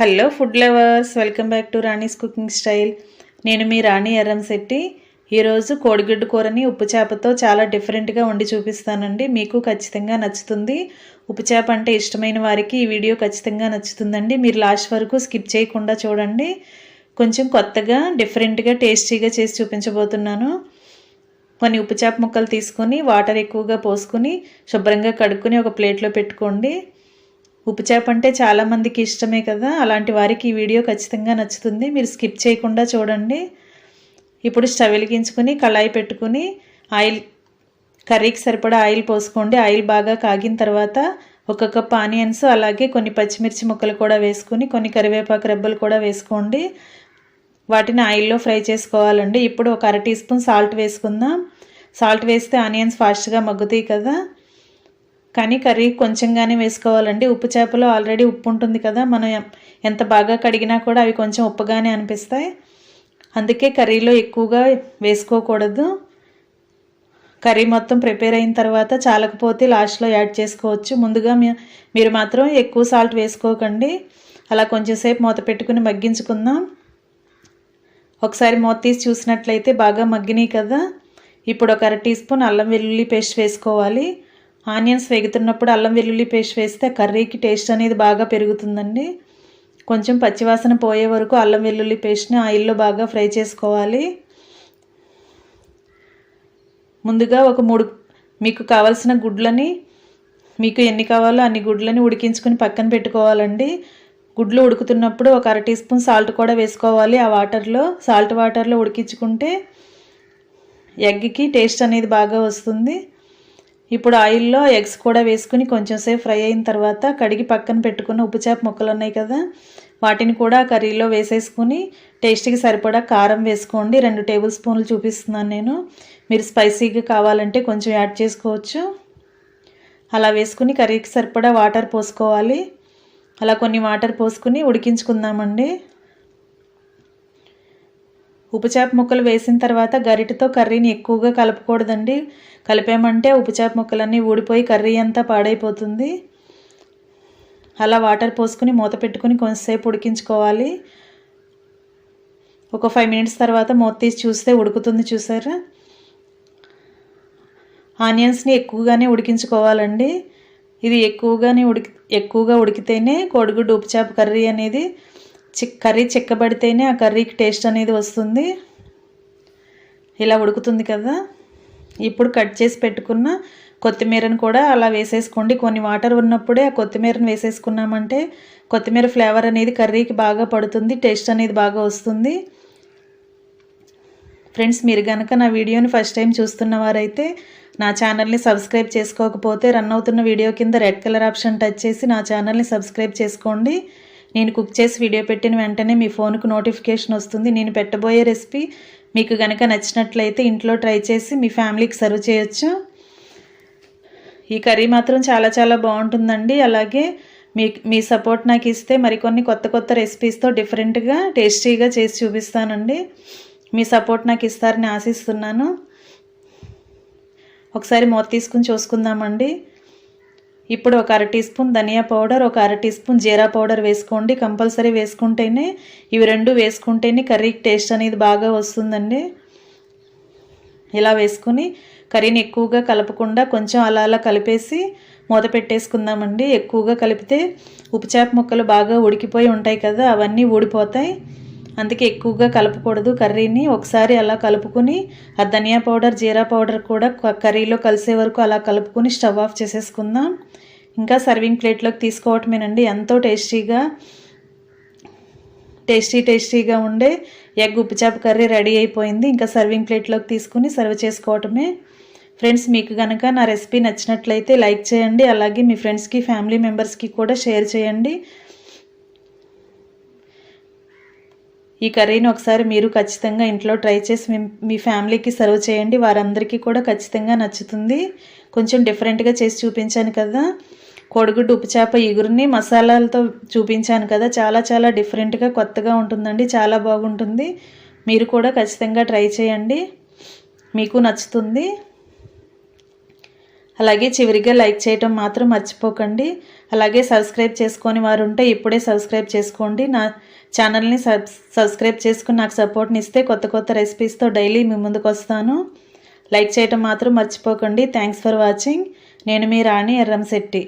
Hello food lovers welcome back to Rani's cooking style నేను మీ రాణి ఎర్రంశెట్టి ఈరోజు కోడిగుడ్డు కూరని ఉప్పు చేపతో చాలా డిఫరెంట్గా వండి చూపిస్తానండి. మీకు ఖచ్చితంగా నచ్చుతుంది. ఉప్పు చేప అంటే ఇష్టమైన వారికి ఈ వీడియో ఖచ్చితంగా నచ్చుతుందండి. మీరు లాస్ట్ వరకు స్కిప్ చేయకుండా చూడండి. కొంచెం కొత్తగా డిఫరెంట్గా టేస్టీగా చేసి చూపించబోతున్నాను. కొన్ని ఉప్పు చేప ముక్కలు తీసుకొని వాటర్ ఎక్కువగా పోసుకొని శుభ్రంగా కడుక్కొని ఒక ప్లేట్లో పెట్టుకోండి. ఉప్పుచేప అంటే చాలామందికి ఇష్టమే కదా. అలాంటి వారికి ఈ వీడియో ఖచ్చితంగా నచ్చుతుంది. మీరు స్కిప్ చేయకుండా చూడండి. ఇప్పుడు స్టవ్ వెలిగించుకొని కళాయి పెట్టుకుని ఆయిల్ కర్రీకి సరిపడా ఆయిల్ పోసుకోండి. ఆయిల్ బాగా కాగిన తర్వాత ఒక కప్ ఆనియన్స్ అలాగే కొన్ని పచ్చిమిర్చి ముక్కలు కూడా వేసుకుని కొన్ని కరివేపాకు రెబ్బలు కూడా వేసుకోండి. వాటిని ఆయిల్లో ఫ్రై చేసుకోవాలండి. ఇప్పుడు ఒక అర టీ స్పూన్ సాల్ట్ వేసుకుందాం. సాల్ట్ వేస్తే ఆనియన్స్ ఫాస్ట్గా మగ్గుతాయి కదా. కానీ కర్రీ కొంచెంగానే వేసుకోవాలండి. ఉప్పు చేపలో ఆల్రెడీ ఉప్పు ఉంటుంది కదా మనం ఎంత బాగా కడిగినా కూడా అవి కొంచెం ఉప్పుగానే అనిపిస్తాయి. అందుకే కర్రీలో ఎక్కువగా వేసుకోకూడదు. కర్రీ మొత్తం ప్రిపేర్ అయిన తర్వాత చాలకపోతే లాస్ట్లో యాడ్ చేసుకోవచ్చు. ముందుగా మీరు మాత్రం ఎక్కువ సాల్ట్ వేసుకోకండి. అలా కొంచెంసేపు మూత పెట్టుకుని మగ్గించుకుందాం. ఒకసారి మూత తీసి చూసినట్లయితే బాగా మగ్గినాయి కదా. ఇప్పుడు ఒక అర టీ స్పూన్ అల్లం వెల్లుల్లి పేస్ట్ వేసుకోవాలి. ఆనియన్స్ వేగుతున్నప్పుడు అల్లం వెల్లుల్లి పేస్ట్ వేస్తే కర్రీకి టేస్ట్ అనేది బాగా పెరుగుతుందండి. కొంచెం పచ్చివాసన పోయే వరకు అల్లం వెల్లుల్లి పేస్ట్ని ఆయిల్లో బాగా ఫ్రై చేసుకోవాలి. ముందుగా ఒక మూడు మీకు కావలసిన గుడ్లని మీకు ఎన్ని కావాలో అన్ని గుడ్లని ఉడికించుకొని పక్కన పెట్టుకోవాలండి. గుడ్లు ఉడుకుతున్నప్పుడు ఒక అర టీ స్పూన్ సాల్ట్ కూడా వేసుకోవాలి ఆ వాటర్లో. సాల్ట్ వాటర్లో ఉడికించుకుంటే ఎగ్కి టేస్ట్ అనేది బాగా వస్తుంది. ఇప్పుడు ఆయిల్లో ఎగ్స్ కూడా వేసుకుని కొంచెం సేపు ఫ్రై అయిన తర్వాత కడిగి పక్కన పెట్టుకున్న ఉప్పు చేప ముక్కలు ఉన్నాయి కదా వాటిని కూడా కర్రీలో వేసేసుకుని టేస్ట్కి సరిపడా కారం వేసుకోండి. రెండు టేబుల్ స్పూన్లు చూపిస్తున్నాను నేను. మీరు స్పైసీగా కావాలంటే కొంచెం యాడ్ చేసుకోవచ్చు. అలా వేసుకుని కర్రీకి సరిపడా వాటర్ పోసుకోవాలి. అలా కొన్ని వాటర్ పోసుకుని ఉడికించుకుందామండి. ఉప్పుచాప ముక్కలు వేసిన తర్వాత గరిటతో కర్రీని ఎక్కువగా కలపకూడదండి. కలిపామంటే ఉప్పుచేప ముక్కలన్నీ ఊడిపోయి కర్రీ అంతా పాడైపోతుంది. అలా వాటర్ పోసుకుని మూత పెట్టుకుని కొంతసేపు ఉడికించుకోవాలి. ఒక ఫైవ్ మినిట్స్ తర్వాత మూత తీసి చూస్తే ఉడుకుతుంది చూసారా? ఆనియన్స్ని ఎక్కువగానే ఉడికించుకోవాలండి. ఇది ఎక్కువగానే ఉడికి ఎక్కువగా ఉడికితేనే కోడిగుడ్డు ఉప్పుచాప కర్రీ అనేది చిక్ కర్రీ చిక్కబడితేనే ఆ కర్రీకి టేస్ట్ అనేది వస్తుంది. ఇలా ఉడుకుతుంది కదా. ఇప్పుడు కట్ చేసి పెట్టుకున్న కొత్తిమీరను కూడా అలా వేసేసుకోండి. కొన్ని వాటర్ ఉన్నప్పుడే ఆ కొత్తిమీరను వేసేసుకున్నామంటే కొత్తిమీర ఫ్లేవర్ అనేది కర్రీకి బాగా పడుతుంది టేస్ట్ అనేది బాగా వస్తుంది. ఫ్రెండ్స్ మీరు కనుక నా వీడియోని ఫస్ట్ టైం చూస్తున్న వారైతే నా ఛానల్ని సబ్స్క్రైబ్ చేసుకోకపోతే రన్ అవుతున్న వీడియో కింద రెడ్ కలర్ ఆప్షన్ టచ్ చేసి నా ఛానల్ని సబ్స్క్రైబ్ చేసుకోండి. నేను కుక్ చేసి వీడియో పెట్టిన వెంటనే మీ ఫోన్కు నోటిఫికేషన్ వస్తుంది. నేను పెట్టబోయే రెసిపీ మీకు కనుక నచ్చినట్లయితే ఇంట్లో ట్రై చేసి మీ ఫ్యామిలీకి సర్వ్ చేయొచ్చు. ఈ కర్రీ మాత్రం చాలా చాలా బాగుంటుందండి. అలాగే మీ మీ సపోర్ట్ నాకు ఇస్తే మరికొన్ని కొత్త కొత్త రెసిపీస్తో డిఫరెంట్గా టేస్టీగా చేసి చూపిస్తానండి. మీ సపోర్ట్ నాకు ఇస్తారని ఆశిస్తున్నాను. ఒకసారి మూత తీసుకుని చూసుకుందామండి. ఇప్పుడు ఒక అర టీ స్పూన్ ధనియా పౌడర్ ఒక అర టీ స్పూన్ జీరా పౌడర్ వేసుకోండి. కంపల్సరీ వేసుకుంటేనే ఇవి రెండు వేసుకుంటేనే కర్రీకి టేస్ట్ అనేది బాగా వస్తుందండి. ఇలా వేసుకుని కర్రీని ఎక్కువగా కలపకుండా కొంచెం అలా అలా కలిపేసి మూత పెట్టేసుకుందామండి. ఎక్కువగా కలిపితే ఉప్పుచేప ముక్కలు బాగా ఉడికిపోయి ఉంటాయి కదా అవన్నీ ఊడిపోతాయి. అందుకే ఎక్కువగా కలపకూడదు కర్రీని. ఒకసారి అలా కలుపుకొని ఆ ధనియా పౌడర్ జీరా పౌడర్ కూడా కర్రీలో కలిసే వరకు అలా కలుపుకొని స్టవ్ ఆఫ్ చేసేసుకుందాం. ఇంకా సర్వింగ్ ప్లేట్లోకి తీసుకోవటమేనండి. ఎంతో టేస్టీగా టేస్టీ టేస్టీగా ఉండే ఎగ్ ఉప్పుచాప కర్రీ రెడీ అయిపోయింది. ఇంకా సర్వింగ్ ప్లేట్లోకి తీసుకుని సర్వ్ చేసుకోవటమే. ఫ్రెండ్స్ మీకు కనుక నా రెసిపీ నచ్చినట్లయితే లైక్ చేయండి. అలాగే మీ ఫ్రెండ్స్కి ఫ్యామిలీ మెంబర్స్కి కూడా షేర్ చేయండి. ఈ కర్రీని ఒకసారి మీరు ఖచ్చితంగా ఇంట్లో ట్రై చేసి మీ ఫ్యామిలీకి సర్వ్ చేయండి. వారందరికీ కూడా ఖచ్చితంగా నచ్చుతుంది. కొంచెం డిఫరెంట్గా చేసి చూపించాను కదా. కోడిగుడ్డు ఉప్పు చేప ఇగురిని మసాలాలతో చూపించాను కదా. చాలా చాలా డిఫరెంట్గా కొత్తగా ఉంటుందండి. చాలా బాగుంటుంది. మీరు కూడా ఖచ్చితంగా ట్రై చేయండి. మీకు నచ్చుతుంది. అలాగే చివరిగా లైక్ చేయటం మాత్రం మర్చిపోకండి. అలాగే సబ్స్క్రైబ్ చేసుకొని వారు ఉంటే ఇప్పుడే సబ్స్క్రైబ్ చేసుకోండి. నా ఛానల్ని సబ్ సబ్స్క్రైబ్ చేసుకుని నాకు సపోర్ట్ని ఇస్తే కొత్త కొత్త రెసిపీస్తో డైలీ మీ ముందుకు వస్తాను. లైక్ చేయటం మాత్రం మర్చిపోకండి. థ్యాంక్స్ ఫర్ వాచింగ్ నేను మీ రాణి ఎర్రంశెట్టి